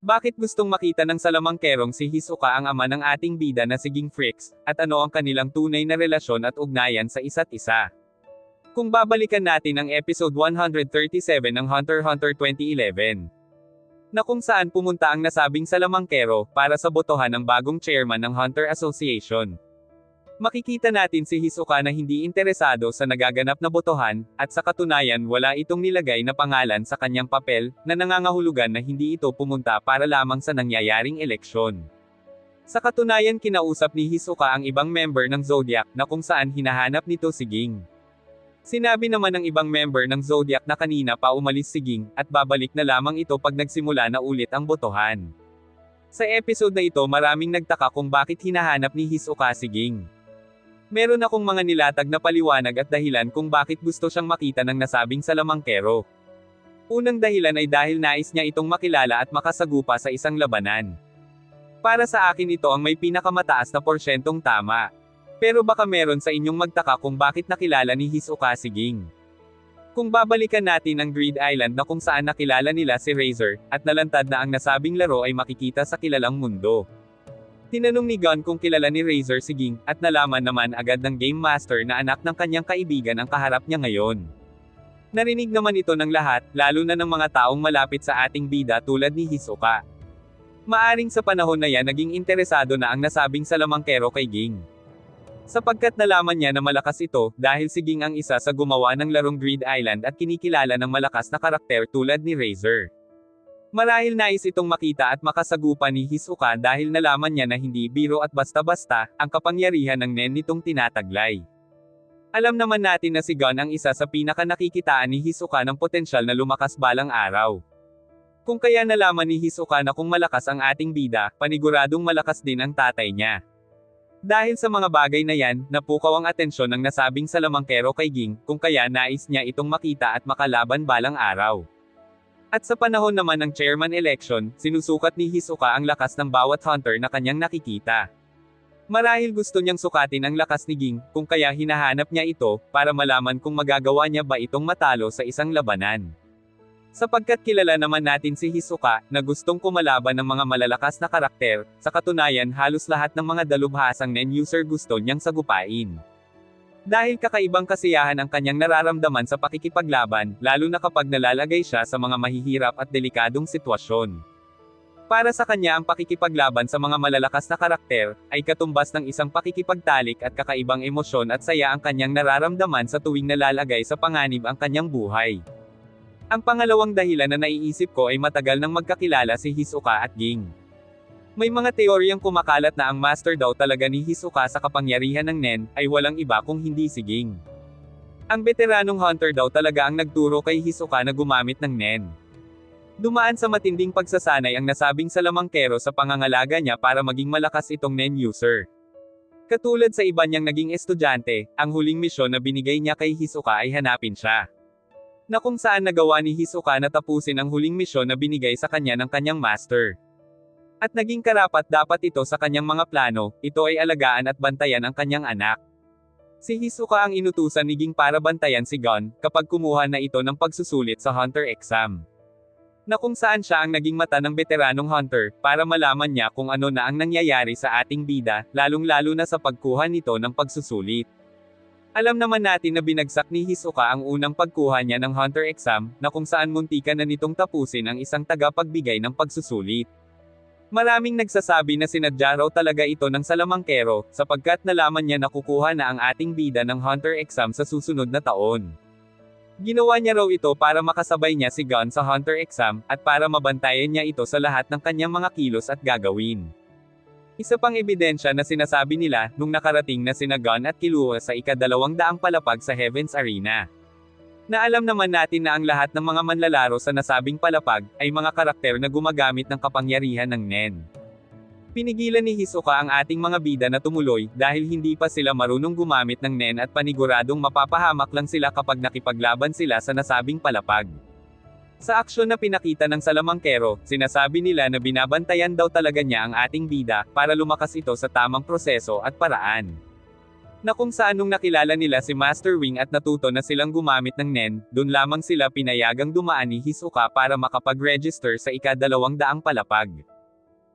Bakit gustong makita ng salamangkerong si Hisoka ang ama ng ating bida na siging Fricks, at ano ang kanilang tunay na relasyon at ugnayan sa isa't isa? Kung babalikan natin ang episode 137 ng Hunter x Hunter 2011, na kung saan pumunta ang nasabing salamangkero para sa botohan ng bagong chairman ng Hunter Association. Makikita natin si Hisoka na hindi interesado sa nagaganap na botohan, at sa katunayan wala itong nilagay na pangalan sa kanyang papel, na nangangahulugan na hindi ito pumunta para lamang sa nangyayaring eleksyon. Sa katunayan kinausap ni Hisoka ang ibang member ng Zodiac na kung saan hinahanap nito si Ging. Sinabi naman ng ibang member ng Zodiac na kanina pa umalis si Ging, at babalik na lamang ito pag nagsimula na ulit ang botohan. Sa episode na ito maraming nagtaka kung bakit hinahanap ni Hisoka si Ging. Meron akong mga nilatag na paliwanag at dahilan kung bakit gusto siyang makita ng nasabing salamangkero. Unang dahilan ay dahil nais niya itong makilala at makasagupa sa isang labanan. Para sa akin ito ang may pinakamataas na porsyentong tama. Pero baka meron sa inyong magtaka kung bakit nakilala ni Hisoka si Ging. Kung babalikan natin ang Greed Island na kung saan nakilala nila si Razor, at nalantad na ang nasabing laro ay makikita sa kilalang mundo. Tinanong ni Gun kung kilala ni Razor si Ging, at nalaman naman agad ng Game Master na anak ng kanyang kaibigan ang kaharap niya ngayon. Narinig naman ito ng lahat, lalo na ng mga taong malapit sa ating bida tulad ni Hisoka. Maaring sa panahon na yan naging interesado na ang nasabing salamangkero kay Ging. Sapagkat nalaman niya na malakas ito, dahil si Ging ang isa sa gumawa ng larong Greed Island at kinikilala ng malakas na karakter tulad ni Razor. Marahil nais itong makita at makasagupa ni Hisoka dahil nalaman niya na hindi biro at basta-basta, ang kapangyarihan ng Nen nitong tinataglay. Alam naman natin na si Gon ang isa sa pinaka nakikitaan ni Hisoka ng potensyal na lumakas balang araw. Kung kaya nalaman ni Hisoka na kung malakas ang ating bida, paniguradong malakas din ang tatay niya. Dahil sa mga bagay na yan, napukaw ang atensyon ng nasabing salamangkero kay Ging, kung kaya nais niya itong makita at makalaban balang araw. At sa panahon naman ng chairman election, sinusukat ni Hisoka ang lakas ng bawat hunter na kanyang nakikita. Marahil gusto niyang sukatin ang lakas ni Ging, kung kaya hinahanap niya ito, para malaman kung magagawa niya ba itong matalo sa isang labanan. Sapagkat kilala naman natin si Hisoka, na gustong kumalaban ng mga malalakas na karakter, sa katunayan halos lahat ng mga dalubhasang nen user gusto niyang sagupain. Dahil kakaibang kasiyahan ang kanyang nararamdaman sa pakikipaglaban, lalo na kapag nalalagay siya sa mga mahihirap at delikadong sitwasyon. Para sa kanya ang pakikipaglaban sa mga malalakas na karakter, ay katumbas ng isang pakikipagtalik at kakaibang emosyon at saya ang kanyang nararamdaman sa tuwing nalalagay sa panganib ang kanyang buhay. Ang pangalawang dahilan na naiisip ko ay matagal nang magkakilala si Hisoka at Ging. May mga teoryang kumakalat na ang master daw talaga ni Hisoka sa kapangyarihan ng Nen, ay walang iba kung hindi si Ging. Ang veteranong hunter daw talaga ang nagturo kay Hisoka na gumamit ng Nen. Dumaan sa matinding pagsasanay ang nasabing salamangkero sa pangangalaga niya para maging malakas itong Nen user. Katulad sa iba niyang naging estudyante, ang huling misyon na binigay niya kay Hisoka ay hanapin siya. Na kung saan nagawa ni Hisoka na tapusin ang huling misyon na binigay sa kanya ng kanyang master. At naging karapat dapat ito sa kanyang mga plano, ito ay alagaan at bantayan ang kanyang anak. Si Hisoka ang inutusan ni Ging para bantayan si Gon, kapag kumuha na ito ng pagsusulit sa Hunter exam. Na kung saan siya ang naging mata ng veteranong Hunter, para malaman niya kung ano na ang nangyayari sa ating bida, lalong-lalo na sa pagkuha nito ng pagsusulit. Alam naman natin na binagsak ni Hisoka ang unang pagkuha niya ng Hunter exam, na kung saan muntikan na nitong tapusin ang isang tagapagbigay ng pagsusulit. Maraming nagsasabi na sinadya raw talaga ito ng salamangkero, sapagkat nalaman niya na kukuha na ang ating bida ng Hunter exam sa susunod na taon. Ginawa niya raw ito para makasabay niya si Gun sa Hunter exam, at para mabantayan niya ito sa lahat ng kanyang mga kilos at gagawin. Isa pang ebidensya na sinasabi nila, nung nakarating na sina Gun at Killua sa ikadalawang daang palapag sa Heaven's Arena. Na alam naman natin na ang lahat ng mga manlalaro sa nasabing palapag, ay mga karakter na gumagamit ng kapangyarihan ng Nen. Pinigilan ni Hisoka ang ating mga bida na tumuloy, dahil hindi pa sila marunong gumamit ng Nen at paniguradong mapapahamak lang sila kapag nakipaglaban sila sa nasabing palapag. Sa aksyon na pinakita ng salamangkero, sinasabi nila na binabantayan daw talaga niya ang ating bida, para lumakas ito sa tamang proseso at paraan. Na kung saan nung nakilala nila si Master Wing at natuto na silang gumamit ng NEN, dun lamang sila pinayagang dumaan ni Hisoka para makapag-register sa ikadalawang daang palapag.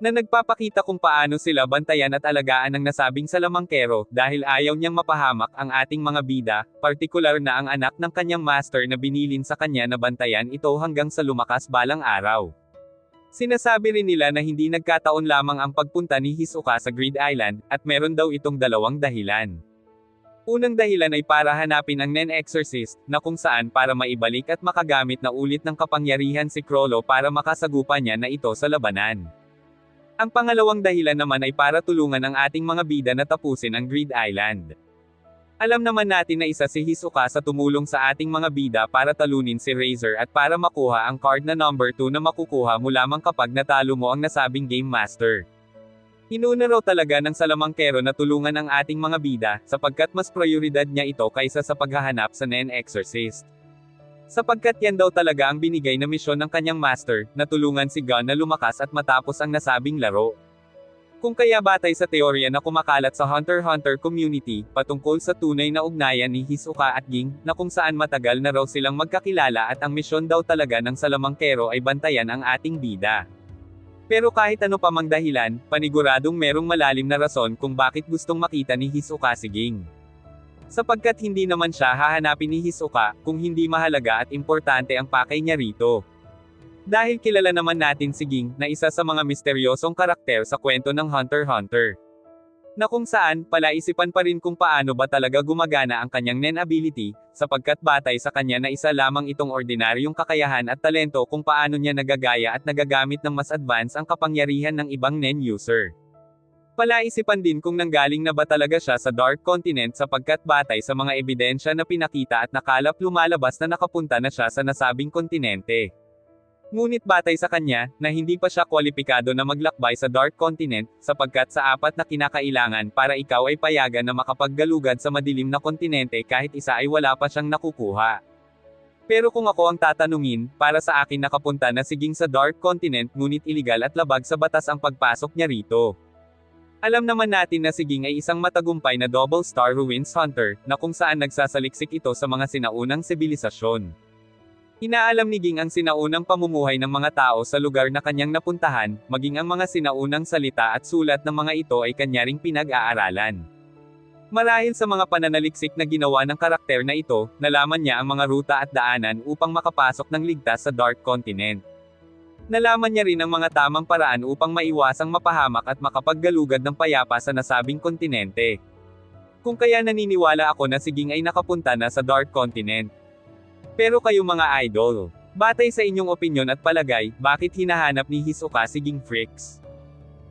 Na nagpapakita kung paano sila bantayan at alagaan ng nasabing salamangkero, dahil ayaw niyang mapahamak ang ating mga bida, partikular na ang anak ng kanyang master na binilin sa kanya na bantayan ito hanggang sa lumakas balang araw. Sinasabi rin nila na hindi nagkataon lamang ang pagpunta ni Hisoka sa Grid Island, at meron daw itong dalawang dahilan. Unang dahilan ay para hanapin ang Nen Exorcist, na kung saan para maibalik at makagamit na ulit ng kapangyarihan si Krollo para makasagupa niya na ito sa labanan. Ang pangalawang dahilan naman ay para tulungan ang ating mga bida na tapusin ang Grid Island. Alam naman natin na isa si Hisoka sa tumulong sa ating mga bida para talunin si Razor at para makuha ang card na number 2 na makukuha mo lamang kapag natalo mo ang nasabing Game Master. Inuna raw talaga ng salamangkero na tulungan ang ating mga bida, sapagkat mas prioridad niya ito kaysa sa paghahanap sa Nen Exorcist. Sapagkat yan daw talaga ang binigay na misyon ng kanyang master, na tulungan si Gun na lumakas at matapos ang nasabing laro. Kung kaya batay sa teorya na kumakalat sa Hunter Hunter community, patungkol sa tunay na ugnayan ni Hisoka at Ging, na kung saan matagal na raw silang magkakilala at ang misyon daw talaga ng salamangkero ay bantayan ang ating bida. Pero kahit ano pa mang dahilan, paniguradong merong malalim na rason kung bakit gustong makita ni Hisoka si Ging. Sapagkat hindi naman siya hahanapin ni Hisoka, kung hindi mahalaga at importante ang pakay niya rito. Dahil kilala naman natin si Ging, na isa sa mga misteryosong karakter sa kwento ng Hunter x Hunter. Na kung saan, palaisipan pa rin kung paano ba talaga gumagana ang kanyang Nen ability, sapagkat batay sa kanya na isa lamang itong ordinaryong kakayahan at talento kung paano niya nagagaya at nagagamit ng mas advance ang kapangyarihan ng ibang Nen user. Palaisipan din kung nanggaling na ba talaga siya sa Dark Continent sapagkat batay sa mga ebidensya na pinakita at nakalap lumalabas na nakapunta na siya sa nasabing kontinente. Ngunit batay sa kanya, na hindi pa siya kwalipikado na maglakbay sa Dark Continent, sapagkat sa apat na kinakailangan para ikaw ay payagan na makapaggalugad sa madilim na kontinente kahit isa ay wala pa siyang nakukuha. Pero kung ako ang tatanungin, para sa akin nakapunta na siging sa Dark Continent ngunit iligal at labag sa batas ang pagpasok niya rito. Alam naman natin na Siging ay isang matagumpay na Double Star Ruins Hunter, na kung saan nagsasaliksik ito sa mga sinaunang sibilisasyon. Inaalam ni Ging ang sinaunang pamumuhay ng mga tao sa lugar na kanyang napuntahan, maging ang mga sinaunang salita at sulat ng mga ito ay kanyaring pinag-aaralan. Marahil sa mga pananaliksik na ginawa ng karakter na ito, nalaman niya ang mga ruta at daanan upang makapasok ng ligtas sa Dark Continent. Nalaman niya rin ang mga tamang paraan upang maiwasang mapahamak at makapaggalugad ng payapa sa nasabing kontinente. Kung kaya naniniwala ako na siging ay nakapunta na sa Dark Continent. Pero kayo mga idol, batay sa inyong opinyon at palagay, bakit hinahanap ni Hisoka si Ging Fricks?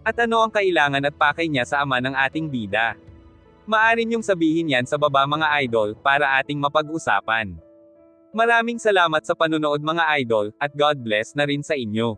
At ano ang kailangan at pakay niya sa ama ng ating bida? Maaari niyong sabihin yan sa baba mga idol, para ating mapag-usapan. Maraming salamat sa panonood mga idol, at God bless na rin sa inyo.